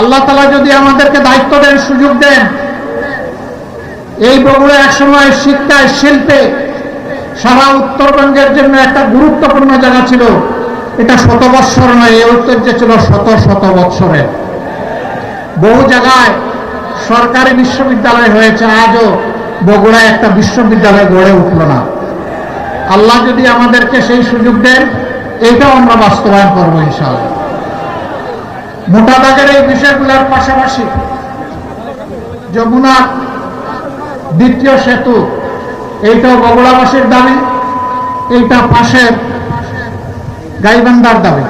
আল্লাহ তালা যদি আমাদেরকে দায়িত্ব দেন, সুযোগ দেন, এই বগুড়া একসময় শিক্ষায়, শিল্পে সারা উত্তরবঙ্গের জন্য একটা গুরুত্বপূর্ণ জায়গা ছিল। এটা শত বৎসর নয়, এই ঐতিহ্য ছিল শত শত বৎসরের। বহু জায়গায় সরকারি বিশ্ববিদ্যালয় হয়েছে, আজও বগুড়ায় একটা বিশ্ববিদ্যালয় গড়ে উঠল না। আল্লাহ যদি আমাদেরকে সেই সুযোগ দেন, এইটাও আমরা বাস্তবায়ন করব ইনশাআল্লাহ। মোটা দাগের এই বিষয়গুলোর পাশাপাশি যমুনা দ্বিতীয় সেতু, এইটাও বগুড়াবাসীর দাবি, এইটা পাশের গাইবান্ধার দাবি।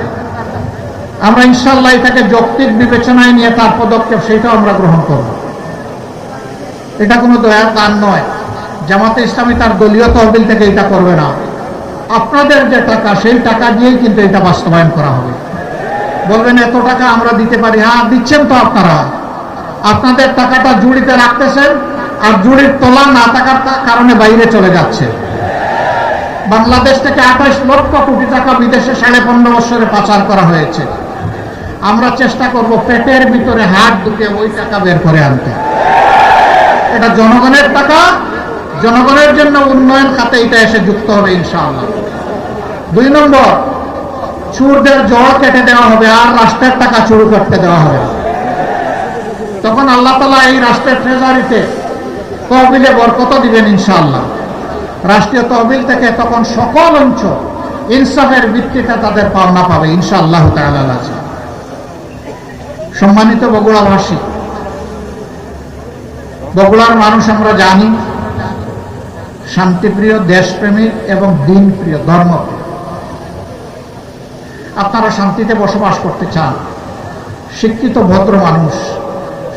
আমরা ইনশাল্লাহ এটাকে যৌক্তিক বিবেচনায় নিয়ে তার পদক্ষেপ সেটাও আমরা গ্রহণ করব। এটা কোনো দয়ার দান নয়। জামাতে ইসলামী তার দলীয় তহবিল থেকে এটা করবে না। আপনাদের যে টাকা, সেই টাকা দিয়েই কিন্তু এটা বাস্তবায়ন করা হবে। বলবেন, এত টাকা আমরা দিতে পারি। হ্যাঁ দিচ্ছেন তো আপনারা। আপনাদের টাকাটা জুড়িতে রাখতেছেন আর জুড়ির তোলা না থাকার কারণে বাইরে চলে যাচ্ছে। বাংলাদেশ থেকে আঠাশ লক্ষ কোটি টাকা বিদেশে সাড়ে পনেরো বছরে পাচার করা হয়েছে। আমরা চেষ্টা করব পেটের ভিতরে হাত ঢুকে ওই টাকা বের করে আনতে। এটা জনগণের টাকা। জনগণের জন্য উন্নয়ন খাতে এটা এসে যুক্ত হবে ইনশাআল্লাহ। দুই নম্বর চুরদের জল কেটে দেওয়া হবে আর রাষ্ট্রের টাকা চুরি করতে দেওয়া হবে। তখন আল্লাহ তালা এই রাষ্ট্রের ট্রেজারিতে তহবিলে বরকত দিবেন ইনশাআল্লাহ। রাষ্ট্রীয় তহবিল থেকে তখন সকল অঞ্চল ইনসাফের ভিত্তিতে তাদের পাওনা পাবে ইনশাআল্লাহ আছে সম্মানিত বগুড়াবাসী, বগুড়ার মানুষ আমরা জানি, শান্তিপ্রিয় দেশপ্রেমিক এবং দিনপ্রিয় ধর্মপ্রিয় আপনারা শান্তিতে বসবাস করতে চান। শিক্ষিত, ভদ্র মানুষ।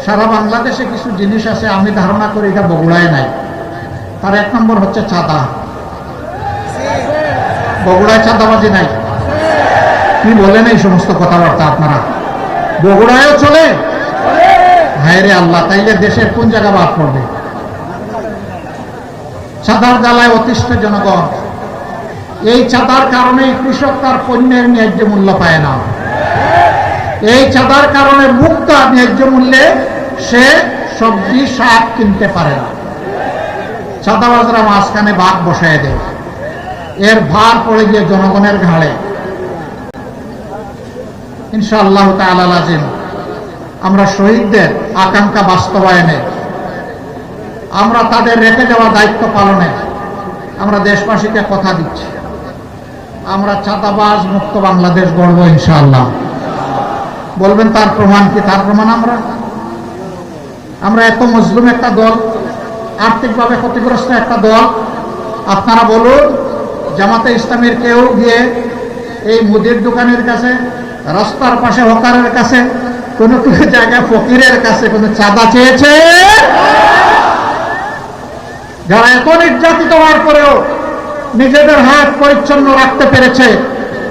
সারা বাংলাদেশে কিছু জিনিস আছে, আমি ধারণা করি এটা বগুড়ায় নাই। তার এক নম্বর হচ্ছে চাঁদা। বগুড়ায় চাঁদাবাজি নাই। কি বলেন এই সমস্ত কথাবার্তা আপনারা? বগুড়ায়ও চলে? হায় রে আল্লাহ, তাইলে দেশের কোন জায়গা বাদ পড়বে? চাঁদার জ্বালায় অতিষ্ঠ জনগণ। এই চাঁদার কারণে কৃষক তার পণ্যের ন্যায্য মূল্য পায় না। এই চাঁদার কারণে মুক্ত ন্যায্য মূল্যে সে সবজি, শাক কিনতে পারে না। চাঁদাবাজরা মাঝখানে বাঘ বসায় দেয়। এর ভার পড়ে গিয়ে জনগণের ঘাড়ে। ইনশাআল্লাহ তালাজিম আমরা শহীদদের আকাঙ্ক্ষা বাস্তবায়নে, আমরা তাদের রেখে দেওয়া দায়িত্ব পালনে আমরা দেশবাসীকে কথা দিচ্ছি। আমরা চাঁদাবাজ মুক্ত বাংলাদেশ গড়ব ইনশাআল্লাহ। বলবেন তার প্রমাণ কি? তার প্রমাণ আমরা? আমরা এত মজলুম একটা দল, আর্থিকভাবে ক্ষতিগ্রস্ত একটা দল। আপনারা বলুন, জামাতে ইসলামের কেউ গিয়ে এই মুদির দোকানের কাছে, রাস্তার পাশে হকারের কাছে, কোন কোনো জায়গায় ফকিরের কাছে কোনো চাঁদা চেয়েছে? যারা এত নির্যাতিত হওয়ার পরেও নিজেদের হাত পরিচ্ছন্ন রাখতে পেরেছে,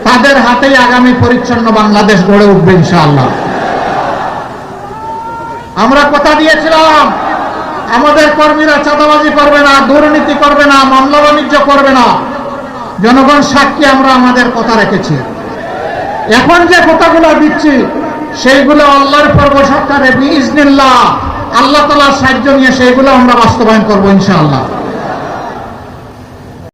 তাদের হাতেই আগামী পরিচ্ছন্ন বাংলাদেশ গড়ে উঠবে ইনশাআল্লাহ। আমরা কথা দিয়েছিলাম, আমাদের কর্মীরা চাঁদাবাজি করবে না, দুর্নীতি করবে না, মামলা বাণিজ্য করবে না। জনগণ সাক্ষী আমরা আমাদের কথা রেখেছি। এখন যে কথাগুলো দিচ্ছি, সেইগুলো আল্লাহর পর্ব সরকারে বিজনিল্লাহ আল্লাহ তালার সাহায্য নিয়ে সেইগুলো আমরা বাস্তবায়ন করব ইনশাআল্লাহ।